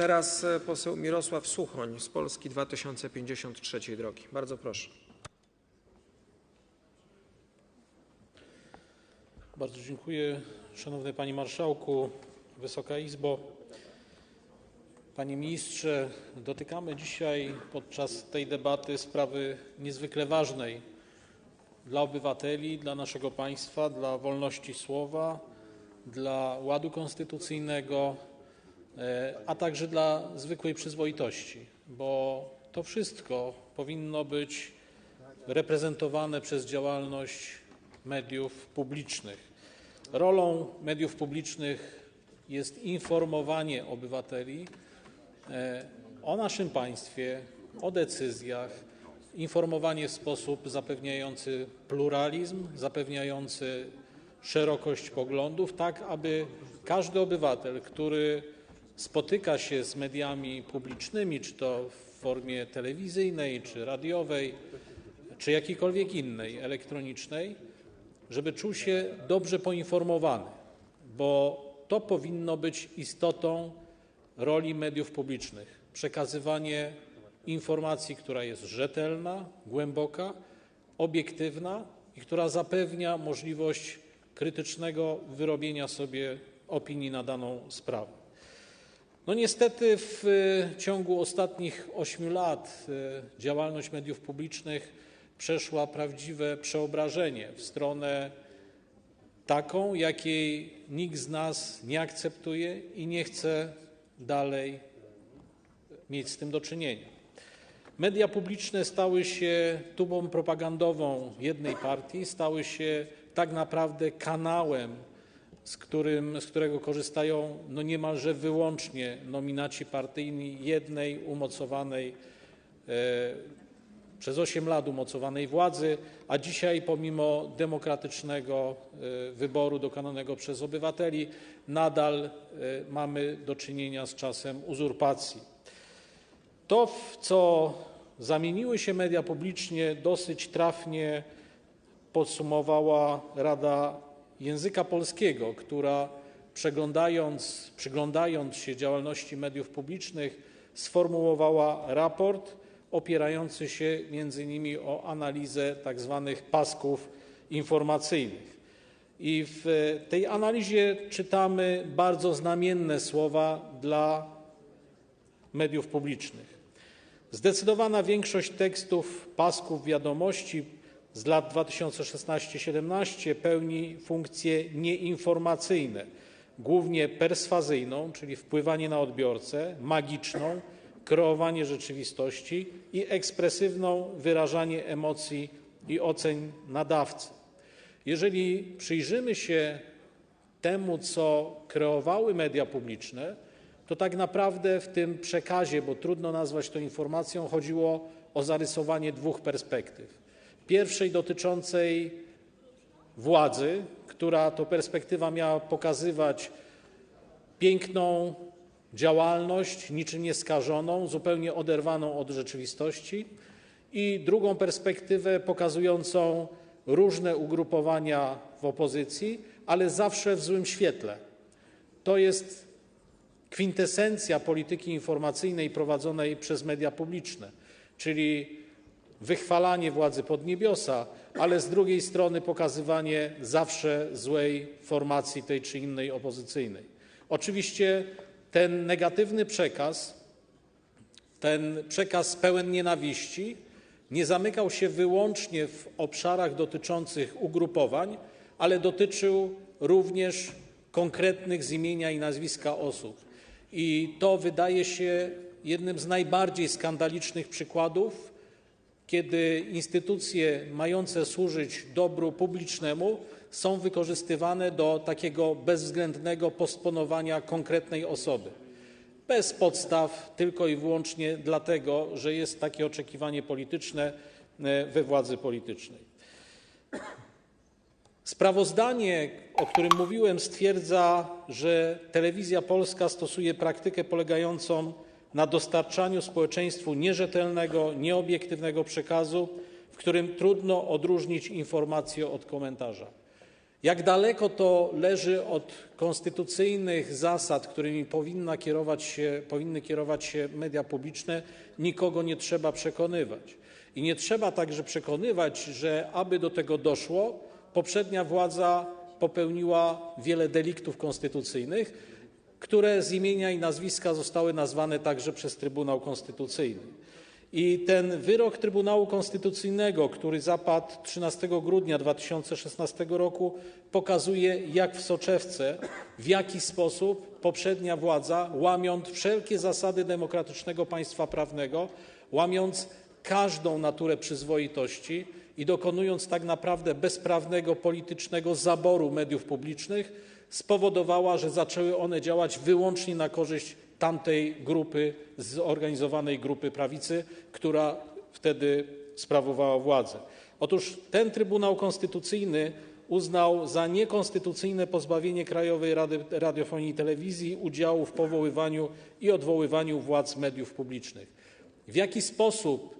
teraz e, poseł Mirosław Suchoń z Polski 2053 drogi. Bardzo proszę. Bardzo dziękuję. Szanowny Panie Marszałku, Wysoka Izbo. Panie Ministrze, dotykamy dzisiaj podczas tej debaty sprawy niezwykle ważnej dla obywateli, dla naszego państwa, dla wolności słowa, dla ładu konstytucyjnego, a także dla zwykłej przyzwoitości, bo to wszystko powinno być reprezentowane przez działalność mediów publicznych. Rolą mediów publicznych jest informowanie obywateli e, o naszym państwie, o decyzjach, informowanie w sposób zapewniający pluralizm, zapewniający szerokość poglądów, tak aby każdy obywatel, który spotyka się z mediami publicznymi, czy to w formie telewizyjnej, czy radiowej, czy jakiejkolwiek innej, elektronicznej, żeby czuł się dobrze poinformowany, bo to powinno być istotą roli mediów publicznych przekazywanie informacji, która jest rzetelna, głęboka, obiektywna i która zapewnia możliwość krytycznego wyrobienia sobie opinii na daną sprawę. No niestety w y, ciągu ostatnich ośmiu lat y, działalność mediów publicznych przeszła prawdziwe przeobrażenie w stronę taką, jakiej nikt z nas nie akceptuje i nie chce dalej mieć z tym do czynienia. Media publiczne stały się tubą propagandową jednej partii, stały się tak naprawdę kanałem, z, którego korzystają no niemalże wyłącznie nominaci partyjni jednej umocowanej e, przez 8 lat umocowanej władzy, a dzisiaj pomimo demokratycznego e, wyboru dokonanego przez obywateli nadal e, mamy do czynienia z czasem uzurpacji. To, w co zamieniły się media publicznie, dosyć trafnie podsumowała Rada Języka Polskiego, która przeglądając, przyglądając się działalności mediów publicznych, sformułowała raport opierający się między innymi o analizę tak zwanych pasków informacyjnych. I w tej analizie czytamy bardzo znamienne słowa dla mediów publicznych. Zdecydowana większość tekstów pasków wiadomości z lat 2016-17 pełni funkcje nieinformacyjne, głównie perswazyjną, czyli wpływanie na odbiorcę, magiczną, kreowanie rzeczywistości i ekspresywną, wyrażanie emocji i ocen nadawcy. Jeżeli przyjrzymy się temu, co kreowały media publiczne, to tak naprawdę w tym przekazie, bo trudno nazwać to informacją, chodziło o zarysowanie dwóch perspektyw. Pierwszej dotyczącej władzy, która to perspektywa miała pokazywać piękną działalność, niczym nieskażoną, zupełnie oderwaną od rzeczywistości, i drugą perspektywę pokazującą różne ugrupowania w opozycji, ale zawsze w złym świetle. To jest kwintesencja polityki informacyjnej prowadzonej przez media publiczne, czyli wychwalanie władzy pod niebiosa, ale z drugiej strony pokazywanie zawsze złej formacji tej czy innej opozycyjnej. Oczywiście ten negatywny przekaz, ten przekaz pełen nienawiści nie zamykał się wyłącznie w obszarach dotyczących ugrupowań, ale dotyczył również konkretnych z imienia i nazwiska osób. I to wydaje się jednym z najbardziej skandalicznych przykładów, kiedy instytucje mające służyć dobru publicznemu są wykorzystywane do takiego bezwzględnego postponowania konkretnej osoby bez podstaw, tylko i wyłącznie dlatego, że jest takie oczekiwanie polityczne e, we władzy politycznej. Sprawozdanie, o którym mówiłem, stwierdza, że Telewizja Polska stosuje praktykę polegającą na dostarczaniu społeczeństwu nierzetelnego, nieobiektywnego przekazu, w którym trudno odróżnić informację od komentarza. Jak daleko to leży od konstytucyjnych zasad, którymi powinny kierować się media publiczne, nikogo nie trzeba przekonywać. I nie trzeba także przekonywać, że aby do tego doszło, poprzednia władza popełniła wiele deliktów konstytucyjnych, które z imienia i nazwiska zostały nazwane także przez Trybunał Konstytucyjny. I ten wyrok Trybunału Konstytucyjnego, który zapadł 13 grudnia 2016 roku, pokazuje, jak w soczewce, w jaki sposób poprzednia władza, łamiąc wszelkie zasady demokratycznego państwa prawnego, łamiąc każdą naturę przyzwoitości i dokonując tak naprawdę bezprawnego politycznego zaboru mediów publicznych, spowodowała, że zaczęły one działać wyłącznie na korzyść tamtej grupy, zorganizowanej grupy prawicy, która wtedy sprawowała władzę. Otóż ten Trybunał Konstytucyjny uznał za niekonstytucyjne pozbawienie Krajowej Rady Radiofonii i Telewizji udziału w powoływaniu i odwoływaniu władz mediów publicznych. W jaki sposób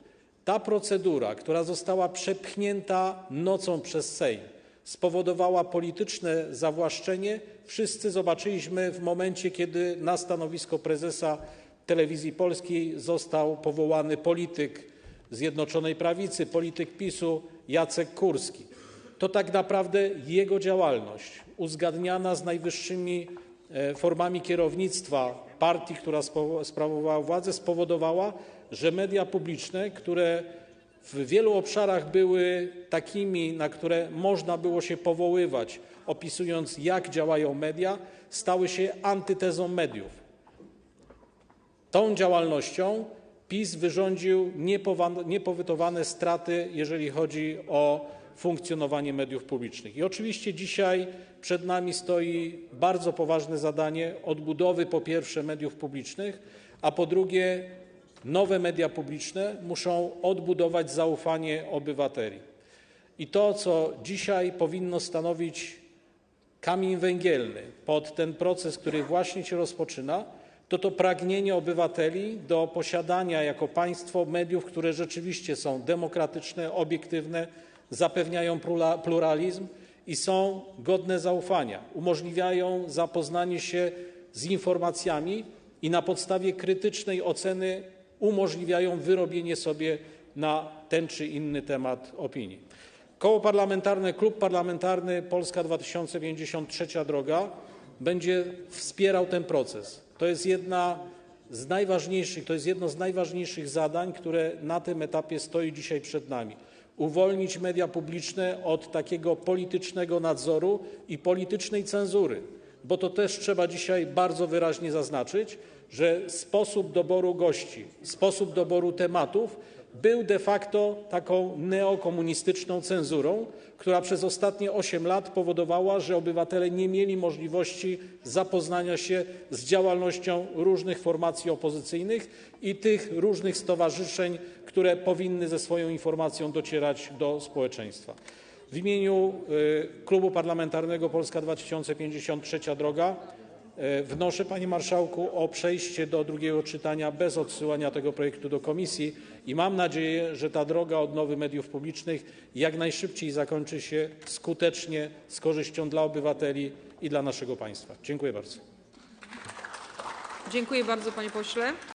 ta procedura, która została przepchnięta nocą przez Sejm, spowodowała polityczne zawłaszczenie, wszyscy zobaczyliśmy w momencie, kiedy na stanowisko prezesa Telewizji Polskiej został powołany polityk Zjednoczonej Prawicy, polityk PiS-u Jacek Kurski. To tak naprawdę jego działalność, uzgadniana z najwyższymi e, formami kierownictwa partii, która sprawowała władzę, spowodowała, że media publiczne, które w wielu obszarach były takimi, na które można było się powoływać, opisując, jak działają media, stały się antytezą mediów. Tą działalnością PiS wyrządził niepowytowane straty, jeżeli chodzi o funkcjonowanie mediów publicznych. I oczywiście dzisiaj przed nami stoi bardzo poważne zadanie odbudowy po pierwsze mediów publicznych, a po drugie nowe media publiczne muszą odbudować zaufanie obywateli. I to, co dzisiaj powinno stanowić kamień węgielny pod ten proces, który właśnie się rozpoczyna, to pragnienie obywateli do posiadania jako państwo mediów, które rzeczywiście są demokratyczne, obiektywne, zapewniają plura- pluralizm i są godne zaufania, umożliwiają zapoznanie się z informacjami i na podstawie krytycznej oceny umożliwiają wyrobienie sobie na ten czy inny temat opinii. Koło Parlamentarne, Klub Parlamentarny Polska 2053 Droga będzie wspierał ten proces. To jest jedno z najważniejszych zadań, które na tym etapie stoi dzisiaj przed nami. Uwolnić media publiczne od takiego politycznego nadzoru i politycznej cenzury, bo to też trzeba dzisiaj bardzo wyraźnie zaznaczyć, że sposób doboru gości, sposób doboru tematów był de facto taką neokomunistyczną cenzurą, która przez ostatnie 8 lat powodowała, że obywatele nie mieli możliwości zapoznania się z działalnością różnych formacji opozycyjnych i tych różnych stowarzyszeń, które powinny ze swoją informacją docierać do społeczeństwa. W imieniu y, Klubu Parlamentarnego Polska 2053 Droga E, Wnoszę, panie marszałku, o przejście do drugiego czytania bez odsyłania tego projektu do komisji i mam nadzieję, że ta droga odnowy mediów publicznych jak najszybciej zakończy się skutecznie z korzyścią dla obywateli i dla naszego państwa. Dziękuję bardzo. Dziękuję bardzo, panie pośle.